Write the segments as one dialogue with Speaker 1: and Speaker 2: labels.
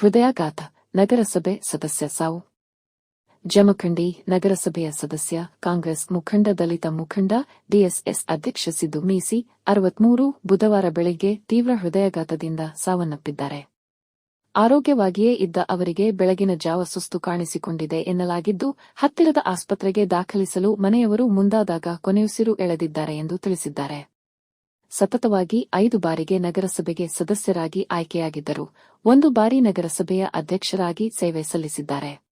Speaker 1: ಹೃದಯಾಘಾತ ನಗರಸಭೆ ಸದಸ್ಯ ಸಾವು. ಜಮಖಂಡಿ, ನಗರಸಭೆಯ ಸದಸ್ಯ, ಕಾಂಗ್ರೆಸ್ ಮುಖಂಡ ದಲಿತ ಮುಖಂಡ, ಡಿಎಸ್ಎಸ್ ಅಧ್ಯಕ್ಷ ಸಿದ್ದು ಮೀಸಿ, ಅರವತ್ಮೂರು, ಬುಧವಾರ ಬೆಳಗ್ಗೆ ತೀವ್ರ ಹೃದಯಾಘಾತದಿಂದ ಸಾವನ್ನಪ್ಪಿದ್ದಾರೆ. ಆರೋಗ್ಯವಾಗಿಯೇ ಇದ್ದ ಅವರಿಗೆ ಬೆಳಗಿನ ಜಾವ ಸುಸ್ತು ಕಾಣಿಸಿಕೊಂಡಿದೆ ಎನ್ನಲಾಗಿದ್ದು, ಹತ್ತಿರದ ಆಸ್ಪತ್ರೆಗೆ ದಾಖಲಿಸಲು ಮನೆಯವರು ಮುಂದಾದಾಗ ಕೊನೆಯುಸಿರು ಎಳೆದಿದ್ದಾರೆ ಎಂದು ತಿಳಿಸಿದ್ದಾರೆ. ಸತತವಾಗಿ ಐದು ಬಾರಿಗೆ ನಗರಸಭೆಗೆ ಸದಸ್ಯರಾಗಿ ಆಯ್ಕೆಯಾಗಿದ್ದರು. ಒಂದು ಬಾರಿ ನಗರಸಭೆಯ ಅಧ್ಯಕ್ಷರಾಗಿ ಸೇವೆ ಸಲ್ಲಿಸಿದ್ದಾರೆ.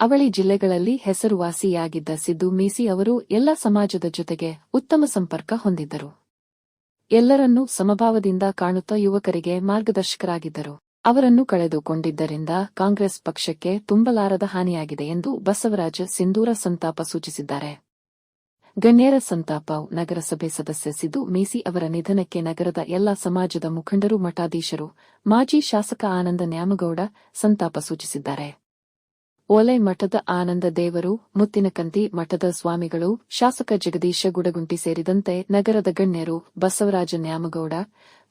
Speaker 1: ಅವಳಿ ಜಿಲ್ಲೆಗಳಲ್ಲಿ ಹೆಸರುವಾಸಿಯಾಗಿದ್ದ ಸಿದ್ದು ಮೀಸಿ ಅವರು ಎಲ್ಲ ಸಮಾಜದ ಜೊತೆಗೆ ಉತ್ತಮ ಸಂಪರ್ಕ ಹೊಂದಿದ್ದರು. ಎಲ್ಲರನ್ನೂ ಸಮಭಾವದಿಂದ ಕಾಣುತ್ತಾ ಯುವಕರಿಗೆ ಮಾರ್ಗದರ್ಶಕರಾಗಿದ್ದರು. ಅವರನ್ನು ಕಳೆದುಕೊಂಡಿದ್ದರಿಂದ ಕಾಂಗ್ರೆಸ್ ಪಕ್ಷಕ್ಕೆ ತುಂಬಲಾರದ ಹಾನಿಯಾಗಿದೆ ಎಂದು ಬಸವರಾಜ ಸಿಂಧೂರ ಸಂತಾಪ ಸೂಚಿಸಿದ್ದಾರೆ. ಗಣ್ಯರ ಸಂತಾಪ, ನಗರಸಭೆ ಸದಸ್ಯ ಸಿದ್ದು ಮೀಸಿ ಅವರ ನಿಧನಕ್ಕೆ ನಗರದ ಎಲ್ಲಾ ಸಮಾಜದ ಮುಖಂಡರು, ಮಠಾಧೀಶರು, ಮಾಜಿ ಶಾಸಕ ಆನಂದ ನ್ಯಾಮಗೌಡ ಸಂತಾಪ ಸೂಚಿಸಿದ್ದಾರೆ. ಓಲೆ ಮಠದ ಆನಂದ ದೇವರು, ಮುತ್ತಿನಕಂತಿ ಮಠದ ಸ್ವಾಮಿಗಳು, ಶಾಸಕ ಜಗದೀಶ ಗುಡಗುಂಟಿ ಸೇರಿದಂತೆ ನಗರದ ಗಣ್ಯರು, ಬಸವರಾಜ ನ್ಯಾಮಗೌಡ,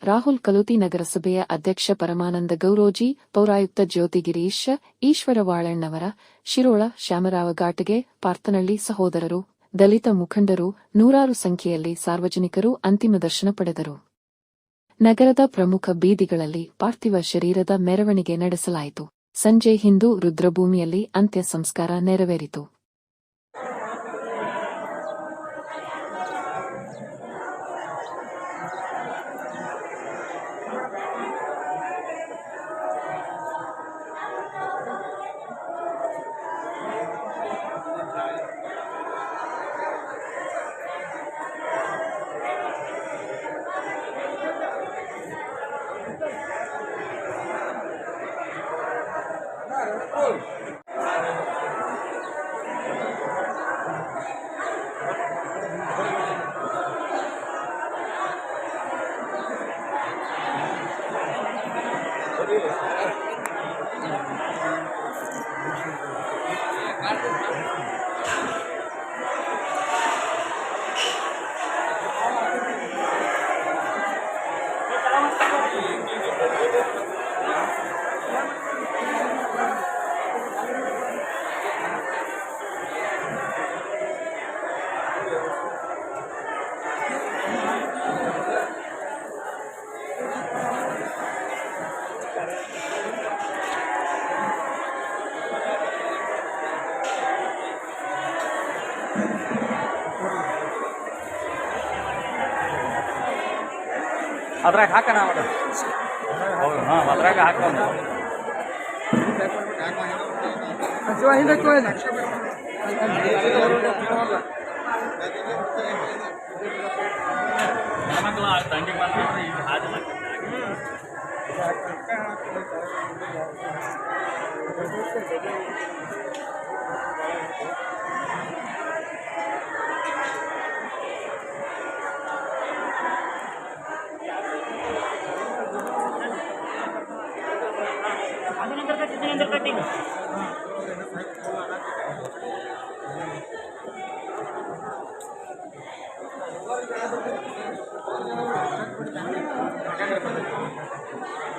Speaker 1: ರಾಹುಲ್ ಕಲೂತಿ ನಗರಸಭೆಯ ಅಧ್ಯಕ್ಷ ಪರಮಾನಂದ ಗೌರೋಜಿ, ಪೌರಾಯುಕ್ತ ಜ್ಯೋತಿಗಿರೀಶ್ ಈಶ್ವರ ವಾಳಣ್ಣವರ, ಶಿರೋಳ ಶ್ಯಾಮರಾವ ಘಾಟಗೆ ಪಾರ್ಥನಳ್ಳಿ ಸಹೋದರರು ದಲಿತ ಮುಖಂಡರು ನೂರಾರು ಸಂಖ್ಯೆಯಲ್ಲಿ ಸಾರ್ವಜನಿಕರು ಅಂತಿಮ ದರ್ಶನ ಪಡೆದರು. ನಗರದ ಪ್ರಮುಖ ಬೀದಿಗಳಲ್ಲಿ ಪಾರ್ಥಿವ ಶರೀರದ ಮೆರವಣಿಗೆ ನಡೆಸಲಾಯಿತು. ಸಂಜೆ ಹಿಂದೂ ರುದ್ರಭೂಮಿಯಲ್ಲಿ ಅಂತ್ಯ ಸಂಸ್ಕಾರ ನೆರವೇರಿತು. Oh!
Speaker 2: ಅದ್ರಾಗ ಹಾಕಣ ಅವನು ಹೌದು ಹಾಂ ಅದ್ರಾಗ ಹಾಕೋಣ नंतर कटिंग नंतर कटिंग
Speaker 3: Thank you.